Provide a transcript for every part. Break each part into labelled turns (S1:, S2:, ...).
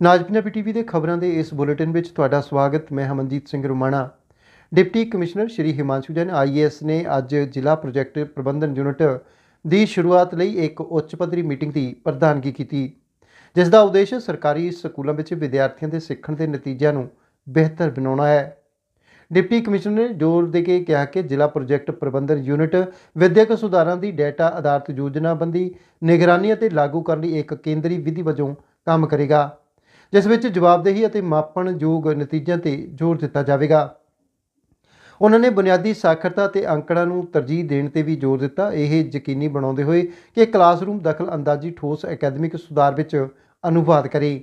S1: ਨਾਜ Punjabi TV ਦੇ ਖਬਰਾਂ ਦੇ ਇਸ ਬੁਲੇਟਿਨ ਵਿੱਚ ਤੁਹਾਡਾ ਸਵਾਗਤ, ਮੈਂ Hamanjit Singh Rumana. Deputy commissioner Shri Himanshu Jain IAS ਨੇ ਅੱਜ ਜ਼ਿਲ੍ਹਾ ਪ੍ਰੋਜੈਕਟ ਪ੍ਰਬੰਧਨ ਯੂਨਿਟ ਦੀ ਸ਼ੁਰੂਆਤ ਲਈ ਇੱਕ ਉੱਚ ਪੱਧਰੀ ਮੀਟਿੰਗ ਦੀ ਪ੍ਰਧਾਨਗੀ ਕੀਤੀ, ਜਿਸ ਦਾ ਉਦੇਸ਼ ਸਰਕਾਰੀ ਸਕੂਲਾਂ ਵਿੱਚ ਵਿਦਿਆਰਥੀਆਂ ਦੇ ਸਿੱਖਣ ਦੇ ਨਤੀਜਿਆਂ ਨੂੰ ਬਿਹਤਰ ਬਣਾਉਣਾ ਹੈ। ਡਿਪਟੀ ਕਮਿਸ਼ਨਰ ਨੇ ਜ਼ੋਰ ਦੇ ਕੇ ਕਿਹਾ ਕਿ ਜ਼ਿਲ੍ਹਾ ਪ੍ਰੋਜੈਕਟ ਪ੍ਰਬੰਧਨ ਯੂਨਿਟ ਵਿਦਿਅਕ ਸੁਧਾਰਾਂ ਦੀ ਡਾਟਾ ਆਧਾਰਿਤ ਯੋਜਨਾਬੰਦੀ, ਨਿਗਰਾਨੀ ਅਤੇ ਲਾਗੂ ਕਰਨ ਲਈ ਇੱਕ ਕੇਂਦਰੀ ਵਿਧੀ ਵਜੋਂ ਕੰਮ ਕਰੇਗਾ। ਜਿਸ ਵਿੱਚ ਜਵਾਬਦੇਹੀ ਅਤੇ ਮਾਪਣਯੋਗ ਨਤੀਜਿਆਂ ਤੇ ਜ਼ੋਰ ਦਿੱਤਾ ਜਾਵੇਗਾ। ਉਹਨਾਂ ਨੇ ਬੁਨਿਆਦੀ ਸਾਖਰਤਾ ਤੇ ਅੰਕੜਾਂ ਨੂੰ ਤਰਜੀਹ ਦੇਣ ਤੇ ਵੀ ਜ਼ੋਰ ਦਿੱਤਾ। ਇਹ ਯਕੀਨੀ ਬਣਾਉਂਦੇ ਹੋਏ ਕਿ ਕਲਾਸਰੂਮ ਦਖਲ ਅੰਦਾਜ਼ੀ ਠੋਸ ਅਕੈਡਮਿਕ ਸੁਧਾਰ ਵਿੱਚ ਅਨੁਵਾਦ ਕਰੇ।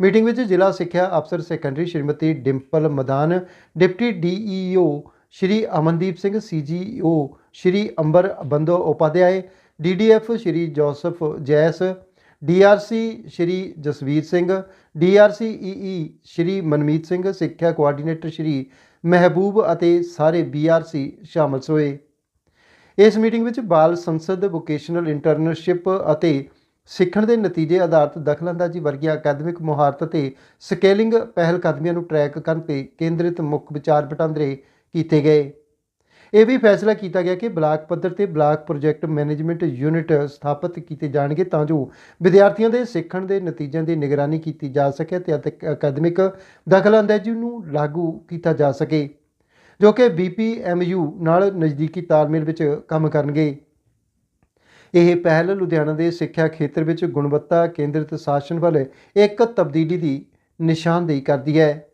S1: ਮੀਟਿੰਗ ਵਿੱਚ ਜ਼ਿਲ੍ਹਾ ਸਿੱਖਿਆ ਅਫਸਰ secondary Shrimati Dimple Madan, deputy DEO Shri Amandeep Singh, CGO Shri Ambar Bando Upadhyay, DDF Shri Joseph ਜੈਸ DRC Shri Jasvir Singh, DRC EE Shri Manmeet Singh, ਸਿੱਖਿਆ ਕੋਆਰਡੀਨੇਟਰ ਸ਼੍ਰੀ ਮਹਿਬੂਬ ਅਤੇ ਸਾਰੇ ਬੀਆਰਸੀ ਸ਼ਾਮਲ ਹੋਏ ਇਸ ਮੀਟਿੰਗ ਵਿੱਚ ਬਾਲ ਸੰਸਦ ਵੋਕੇਸ਼ਨਲ ਇੰਟਰਨਸ਼ਿਪ ਅਤੇ ਸਿੱਖਣ ਦੇ ਨਤੀਜੇ ਆਧਾਰਿਤ ਦਖਲਅੰਦਾਜ਼ੀ ਵਰਗੀਆਂ ਅਕਾਦਮਿਕ ਮੁਹਾਰਤ ਅਤੇ ਸਕੇਲਿੰਗ ਪਹਿਲਕਦਮੀਆਂ ਨੂੰ ਟਰੈਕ ਕਰਨ ਤੇ ਕੇਂਦਰਿਤ ਮੁੱਖ ਵਿਚਾਰ ਵਟਾਂਦਰੇ ਕੀਤੇ ਗਏ। ਇਹ ਵੀ ਫੈਸਲਾ ਕੀਤਾ ਗਿਆ ਕਿ ਬਲਾਕ ਪੱਧਰ ਤੇ ਬਲਾਕ ਪ੍ਰੋਜੈਕਟ ਮੈਨੇਜਮੈਂਟ ਯੂਨਿਟ ਸਥਾਪਿਤ ਕੀਤੇ ਜਾਣਗੇ ਤਾਂ ਜੋ ਵਿਦਿਆਰਥੀਆਂ ਦੇ ਸਿੱਖਣ ਦੇ ਨਤੀਜਿਆਂ ਦੀ ਨਿਗਰਾਨੀ ਕੀਤੀ ਜਾ ਸਕੇ ਤੇ ਅਤੇ ਅਕਾਦਮਿਕ ਦਖਲਅੰਦਾਜ਼ੀ ਨੂੰ ਲਾਗੂ ਕੀਤਾ ਜਾ ਸਕੇ, ਜੋ ਕਿ ਬੀਪੀਐਮਯੂ ਨਾਲ ਨਜ਼ਦੀਕੀ ਤਾਲਮੇਲ ਵਿੱਚ ਕੰਮ ਕਰਨਗੇ। ਇਹ ਪਹਿਲ ਲੁਧਿਆਣਾ ਦੇ ਸਿੱਖਿਆ ਖੇਤਰ ਵਿੱਚ ਗੁਣਵੱਤਾ ਕੇਂਦਰਿਤ ਸ਼ਾਸਨ ਵੱਲ ਇੱਕ ਤਬਦੀਲੀ ਦੀ ਨਿਸ਼ਾਨਦੇਹੀ ਕਰਦੀ ਹੈ।